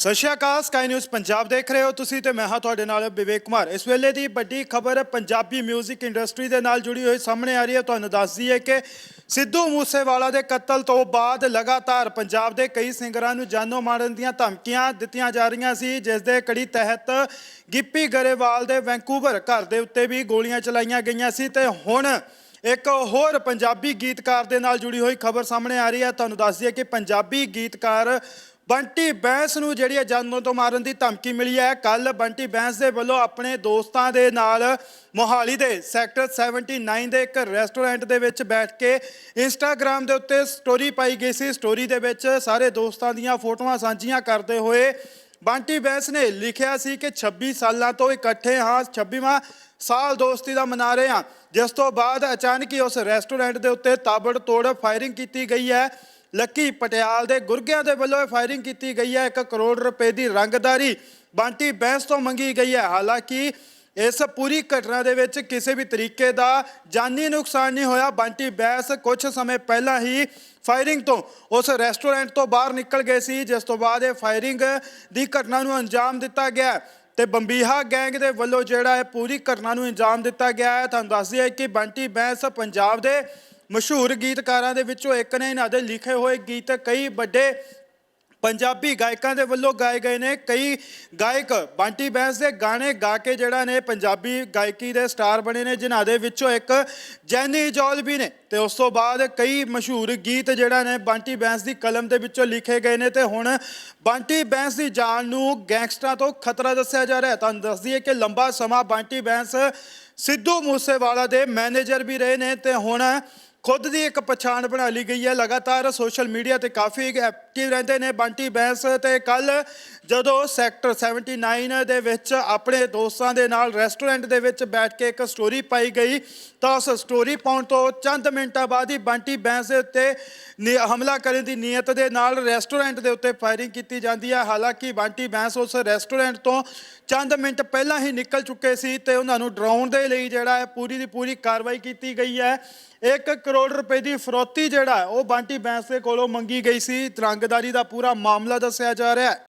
ਸਤਿ ਸ਼੍ਰੀ ਅਕਾਲ ਸਕਾਈ ਨਿਊਜ਼ ਪੰਜਾਬ ਦੇਖ ਰਹੇ ਹੋ ਤੁਸੀਂ ਤੇ ਮੈਂ ਹਾਂ ਤੁਹਾਡੇ ਨਾਲ ਵਿਵੇਕ ਕੁਮਾਰ। ਇਸ ਵੇਲੇ ਦੀ ਵੱਡੀ ਖਬਰ ਪੰਜਾਬੀ 뮤직 ਇੰਡਸਟਰੀ ਦੇ ਨਾਲ ਜੁੜੀ ਹੋਈ ਸਾਹਮਣੇ ਆ ਰਹੀ ਹੈ। ਤੁਹਾਨੂੰ ਦੱਸ ਦਈਏ ਕਿ ਸਿੱਧੂ ਮੂਸੇਵਾਲਾ ਦੇ ਕਤਲ ਤੋਂ ਬਾਅਦ ਲਗਾਤਾਰ ਪੰਜਾਬ ਦੇ ਕਈ ਸਿੰਗਰਾਂ ਨੂੰ ਜਾਨੋਂ ਮਾਰਨ ਦੀਆਂ ਧਮਕੀਆਂ ਦਿੱਤੀਆਂ ਜਾ ਰਹੀਆਂ ਸੀ, ਜਿਸ ਦੇ ਕੜੀ ਤਹਿਤ ਗਿੱਪੀ ਗਰੇਵਾਲ ਦੇ ਵੈਂਕੂਵਰ ਘਰ ਦੇ ਉੱਤੇ ਵੀ ਗੋਲੀਆਂ ਚਲਾਈਆਂ ਗਈਆਂ ਸੀ ਤੇ ਹੁਣ ਇੱਕ ਹੋਰ ਪੰਜਾਬੀ ਗੀਤਕਾਰ ਦੇ ਨਾਲ ਜੁੜੀ ਹੋਈ ਖਬਰ ਸਾਹਮਣੇ ਆ ਰਹੀ ਹੈ। ਤੁਹਾਨੂੰ ਦੱਸ ਦਈਏ ਕਿ ਪੰਜਾਬੀ ਗੀਤਕਾਰ ਬੰਟੀ ਬੈਂਸ ਨੂੰ ਜਿਹੜੀ ਹੈ ਜਾਨੋਂ ਤੋਂ ਮਾਰਨ ਦੀ ਧਮਕੀ ਮਿਲੀ ਹੈ। ਕੱਲ ਬੰਟੀ ਬੈਂਸ ਦੇ ਵੱਲੋਂ ਆਪਣੇ ਦੋਸਤਾਂ ਦੇ ਨਾਲ ਮੋਹਾਲੀ ਦੇ ਸੈਕਟਰ 79 ਦੇ ਇੱਕ ਰੈਸਟੋਰੈਂਟ ਦੇ ਵਿੱਚ ਬੈਠ ਕੇ ਇੰਸਟਾਗ੍ਰam ਦੇ ਉੱਤੇ ਸਟੋਰੀ ਪਾਈ ਗਈ ਸੀ। ਸਟੋਰੀ ਦੇ ਵਿੱਚ ਸਾਰੇ ਦੋਸਤਾਂ ਦੀਆਂ ਫੋਟੋਆਂ ਸਾਂਝੀਆਂ ਕਰਦੇ ਹੋਏ ਬੰਟੀ ਬੈਂਸ ਨੇ ਲਿਖਿਆ ਸੀ ਕਿ 26 ਸਾਲਾਂ ਤੋਂ ਇਕੱਠੇ ਹਾਂ 26ਵਾਂ ਸਾਲ ਦੋਸਤੀ ਦਾ ਮਨਾ ਰਹੇ ਹਾਂ। ਜਿਸ ਤੋਂ ਬਾਅਦ ਅਚਾਨਕ ਹੀ ਉਸ ਰੈਸਟੋਰੈਂਟ ਦੇ ਉੱਤੇ ਤਾਬੜ ਤੋੜ ਫਾਇਰਿੰਗ ਕੀਤੀ ਗਈ ਹੈ। ਲੱਕੀ ਪਟਿਆਲ ਦੇ ਗੁਰਗਿਆਂ ਦੇ ਵੱਲੋਂ ਇਹ ਫਾਇਰਿੰਗ ਕੀਤੀ ਗਈ ਹੈ। 1 ਕਰੋੜ ਰੁਪਏ ਦੀ ਰੰਗਦਾਰੀ ਬੰਟੀ ਬੈਂਸ ਤੋਂ ਮੰਗੀ ਗਈ ਹੈ। ਹਾਲਾਂਕਿ ਇਸ ਪੂਰੀ ਘਟਨਾ ਦੇ ਵਿੱਚ ਕਿਸੇ ਵੀ ਤਰੀਕੇ ਦਾ ਜਾਨੀ ਨੁਕਸਾਨ ਨਹੀਂ ਹੋਇਆ। ਬੰਟੀ ਬੈਂਸ ਕੁਝ ਸਮੇਂ ਪਹਿਲਾਂ ਹੀ ਫਾਇਰਿੰਗ ਤੋਂ ਉਸ ਰੈਸਟੋਰੈਂਟ ਤੋਂ ਬਾਹਰ ਨਿਕਲ ਗਏ ਸੀ। ਜਿਸ ਤੋਂ ਬਾਅਦ ਇਹ ਫਾਇਰਿੰਗ ਦੀ ਘਟਨਾ ਨੂੰ ਅੰਜਾਮ ਦਿੱਤਾ ਗਿਆ ਹੈ। ਤੇ ਬੰਬੀਹਾ ਗੈਂਗ ਦੇ ਵੱਲੋਂ ਜਿਹੜਾ ਹੈ ਪੂਰੀ ਘਟਨਾ ਨੂੰ ਅੰਜਾਮ ਦਿੱਤਾ ਗਿਆ ਹੈ। ਤੁਹਾਨੂੰ ਦੱਸ ਦਈਏ ਕਿ ਬੰਟੀ ਬੈਂਸ ਪੰਜਾਬ ਦੇ ਮਸ਼ਹੂਰ ਗੀਤਕਾਰਾਂ ਦੇ ਵਿੱਚੋਂ ਇੱਕ ਨੇ ਇਹਨਾਂ ਦੇ ਲਿਖੇ ਹੋਏ ਗੀਤ ਕਈ ਵੱਡੇ ਪੰਜਾਬੀ ਗਾਇਕਾਂ ਦੇ ਵੱਲੋਂ ਗਾਏ ਗਏ ਨੇ। ਕਈ ਗਾਇਕ ਬਾਂਟੀ ਬੈਂਸ ਦੇ ਗਾਣੇ ਗਾ ਕੇ ਜਿਹੜਾ ਨੇ ਪੰਜਾਬੀ ਗਾਇਕੀ ਦੇ ਸਟਾਰ ਬਣੇ ਨੇ, ਜਿਨ੍ਹਾਂ ਦੇ ਵਿੱਚੋਂ ਇੱਕ ਜੈਨੀ ਜੌਲ ਵੀ ਨੇ। ਤੇ ਉਸ ਤੋਂ ਬਾਅਦ ਕਈ ਮਸ਼ਹੂਰ ਗੀਤ ਜਿਹੜਾ ਨੇ ਬਾਂਟੀ ਬੈਂਸ ਦੀ ਕਲਮ ਦੇ ਵਿੱਚੋਂ ਲਿਖੇ ਗਏ ਨੇ। ਤੇ ਹੁਣ ਬਾਂਟੀ ਬੈਂਸ ਦੀ ਜਾਨ ਨੂੰ ਗੈਂਗਸਟਰਾਂ ਤੋਂ ਖਤਰਾ ਦੱਸਿਆ ਜਾ ਰਿਹਾ ਹੈ। ਤੁਹਾਨੂੰ ਦੱਸ ਦਈਏ ਕਿ ਲੰਬਾ ਸਮਾਂ ਬਾਂਟੀ ਬੈਂਸ ਸਿੱਧੂ ਮੂਸੇਵਾਲਾ ਦੇ ਮੈਨੇਜਰ ਵੀ ਰਹੇ ਨੇ। ਤੇ ਹੁਣ ਖੁਦ ਦੀ ਇੱਕ ਪਛਾਣ ਬਣਾ ਲਈ ਗਈ ਹੈ। ਲਗਾਤਾਰ ਸੋਸ਼ਲ ਮੀਡੀਆ ਤੇ ਕਾਫੀ ਐਕਟਿਵ ਰਹਿੰਦੇ ਨੇ। ਬੰਟੀ ਬੈਂਸ ਤੇ ਕੱਲ ਜਦੋਂ ਸੈਕਟਰ 79 ਦੇ ਵਿੱਚ ਆਪਣੇ ਦੋਸਤਾਂ ਦੇ ਨਾਲ ਰੈਸਟੋਰੈਂਟ ਦੇ ਵਿੱਚ ਬੈਠ ਕੇ ਇੱਕ ਸਟੋਰੀ ਪਾਈ ਗਈ, ਤਾਂ ਉਸ ਸਟੋਰੀ ਪਾਉਣ ਤੋਂ ਚੰਦ ਮਿੰਟਾਂ ਬਾਅਦ ਹੀ ਬੰਟੀ ਬੈਂਸ ਦੇ ਉੱਤੇ ਨੀ- ਹਮਲਾ ਕਰਨ ਦੀ ਨੀਅਤ ਦੇ ਨਾਲ ਰੈਸਟੋਰੈਂਟ ਦੇ ਉੱਤੇ ਫਾਇਰਿੰਗ ਕੀਤੀ ਜਾਂਦੀ ਹੈ। ਹਾਲਾਂਕਿ ਬੰਟੀ ਬੈਂਸ ਉਸ ਰੈਸਟੋਰੈਂਟ ਤੋਂ ਚੰਦ ਮਿੰਟ ਪਹਿਲਾਂ ਹੀ ਨਿਕਲ ਚੁੱਕੇ ਸੀ ਤੇ ਉਹਨਾਂ ਨੂੰ ਡਰਾਉਣ ਦੇ ਲਈ ਜਿਹੜਾ ਹੈ ਪੂਰੀ ਦੀ ਪੂਰੀ ਕਾਰਵਾਈ ਕੀਤੀ ਗਈ ਹੈ। 1 ਕਰੋੜ ਰੁਪਏ ਦੀ ਫਰੋਤੀ ਜਿਹੜਾ ਉਹ ਬੰਟੀ ਬੈਂਸ ਦੇ ਕੋਲੋਂ ਮੰਗੀ ਗਈ ਸੀ। ਰੰਗਦਾਰੀ ਦਾ ਪੂਰਾ ਮਾਮਲਾ ਦੱਸਿਆ ਜਾ ਰਿਹਾ ਹੈ।